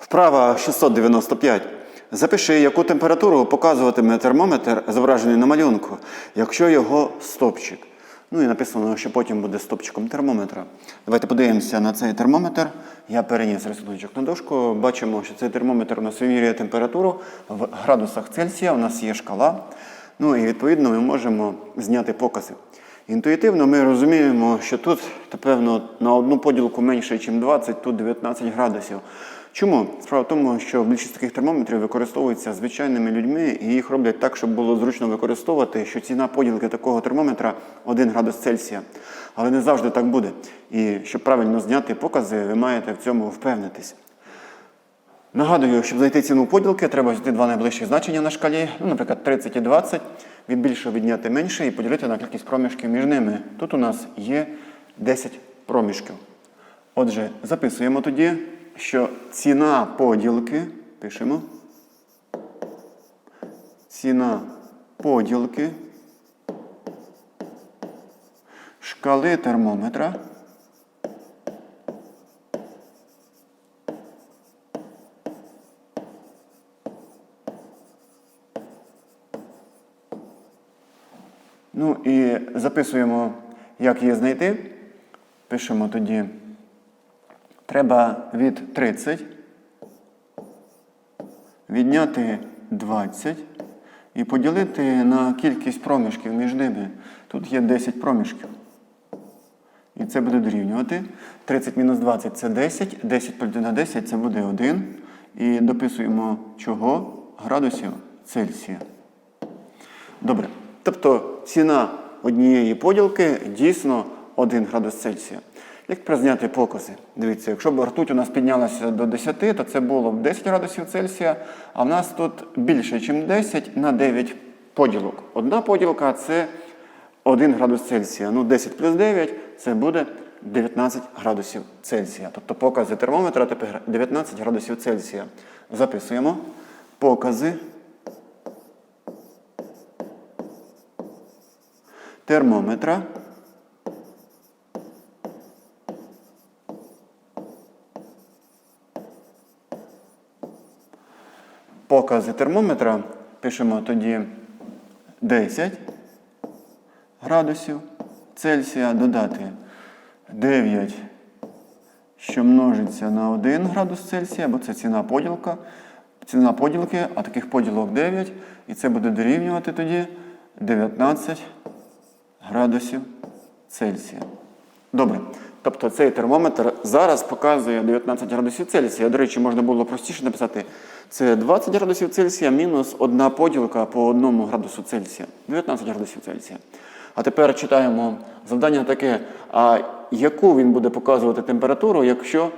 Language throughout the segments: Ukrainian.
Вправа 695. Запиши, яку температуру показуватиме термометр, зображений на малюнку, якщо його стопчик. Ну і написано, що потім буде стопчиком термометра. Давайте подивимося на цей термометр. Я переніс рисуночок на дошку. Бачимо, що цей термометр у нас вимірює температуру в градусах Цельсія. У нас є шкала. Ну і відповідно ми можемо зняти покази. Інтуїтивно ми розуміємо, що тут, напевно, на одну поділку менше, ніж 20, тут 19 градусів. Чому? Справа в тому, що більшість таких термометрів використовуються звичайними людьми, і їх роблять так, щоб було зручно використовувати, що ціна поділки такого термометра 1 градус Цельсія. Але не завжди так буде. І щоб правильно зняти покази, ви маєте в цьому впевнитись. Нагадую, щоб знайти ціну поділки, треба взяти два найближчі значення на шкалі, ну, наприклад, 30 і 20, від більшого відняти менше і поділити на кількість проміжків між ними. Тут у нас є 10 проміжків. Отже, записуємо тоді, що ціна поділки, пишемо, ціна поділки шкали термометра і записуємо, як її знайти. Пишемо тоді. Треба від 30 відняти 20 і поділити на кількість проміжків між ними. Тут є 10 проміжків. І це буде дорівнювати. 30 мінус 20 це 10, 10 поділити на 10 це буде 1. І дописуємо чого? Градусів Цельсія. Добре. Тобто ціна однієї поділки дійсно 1 градус Цельсія. Як тепер зняти покази? Дивіться, якщо б ртуть у нас піднялася до 10, то це було б 10 градусів Цельсія, а в нас тут більше, ніж 10 на 9 поділок. Одна поділка це 1 градус Цельсія. Ну, 10 плюс 9 це буде 19 градусів Цельсія. Тобто покази термометра тепер 19 градусів Цельсія. Записуємо покази термометра. Покази термометра пишемо тоді 10 градусів Цельсія додати 9, що множиться на 1 градус Цельсія, бо це ціна поділка. Ціна поділки, а таких поділок 9, і це буде дорівнювати тоді 19 градусів Цельсія. Добре. Тобто цей термометр зараз показує 19 градусів Цельсія. До речі, можна було простіше написати. Це 20 градусів Цельсія мінус одна поділка по 1 градусу Цельсія. 19 градусів Цельсія. А тепер читаємо завдання таке: а яку він буде показувати температуру, якщо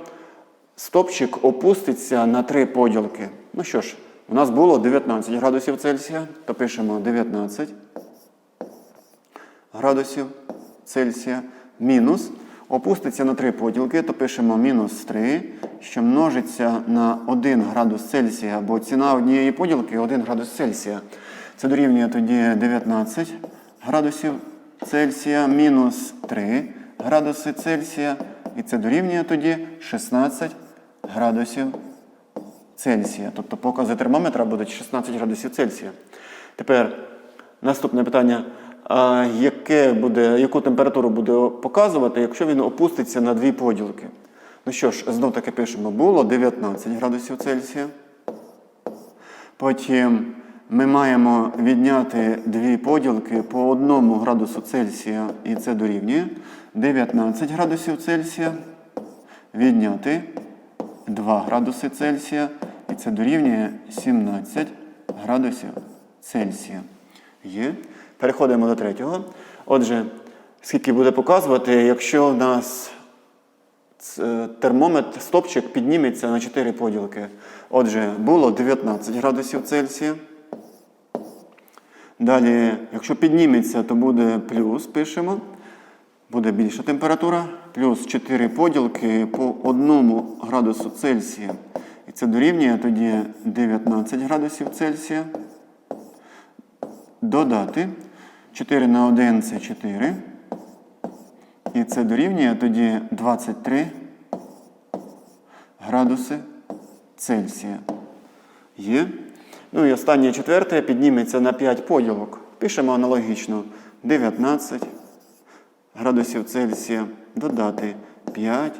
стопчик опуститься на 3 поділки? Ну що ж, у нас було 19 градусів Цельсія, то пишемо 19 градусів Цельсія мінус. Опуститься на 3 поділки, то пишемо мінус 3, що множиться на 1 градус Цельсія, бо ціна однієї поділки 1 градус Цельсія. Це дорівнює тоді 19 градусів Цельсія мінус 3 градуси Цельсія. І це дорівнює тоді 16 градусів Цельсія. Тобто покази термометра будуть 16 градусів Цельсія. Тепер наступне питання. Яке буде, яку температуру буде показувати, якщо він опуститься на дві поділки? Ну що ж, знов таки пишемо, було 19 градусів Цельсія. Потім ми маємо відняти дві поділки по 1 градусу Цельсія, і це дорівнює 19 градусів Цельсія. Відняти 2 градуси Цельсія, і це дорівнює 17 градусів Цельсія. Є. Переходимо до третього. Отже, скільки буде показувати, якщо у нас термометр, стопчик підніметься на 4 поділки. Отже, було 19 градусів Цельсія. Далі, якщо підніметься, то буде плюс, пишемо. Буде більша температура. Плюс 4 поділки по 1 градусу Цельсія. І це дорівнює тоді 19 градусів Цельсія. Додати 4 на 1 це 4. І це дорівнює тоді 23 градуси Цельсія. Є. Ну і останнє четверте підніметься на 5 поділок. Пишемо аналогічно 19 градусів Цельсія додати 5,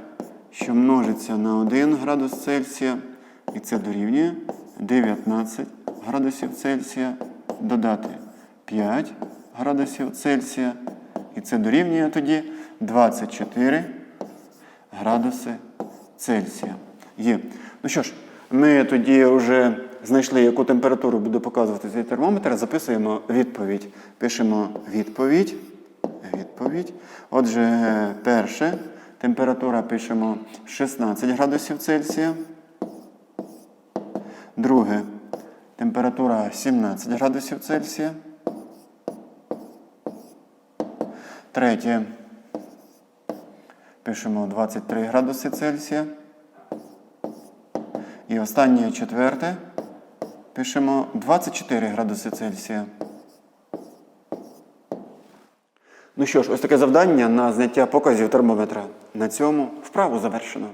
що множиться на 1 градус Цельсія. І це дорівнює 19 градусів Цельсія додати 5 градусів Цельсія. І це дорівнює тоді 24 градуси Цельсія. Є. Ну що ж, ми тоді вже знайшли, яку температуру буде показувати цей термометр. Записуємо відповідь. Пишемо відповідь. Відповідь. Отже, перше. Температура пишемо 16 градусів Цельсія. Друге. Температура 17 градусів Цельсія. Третє. Пишемо 23 градуси Цельсія. І останнє четверте. Пишемо 24 градуси Цельсія. Ну що ж, ось таке завдання на зняття показів термометра. На цьому вправу завершено.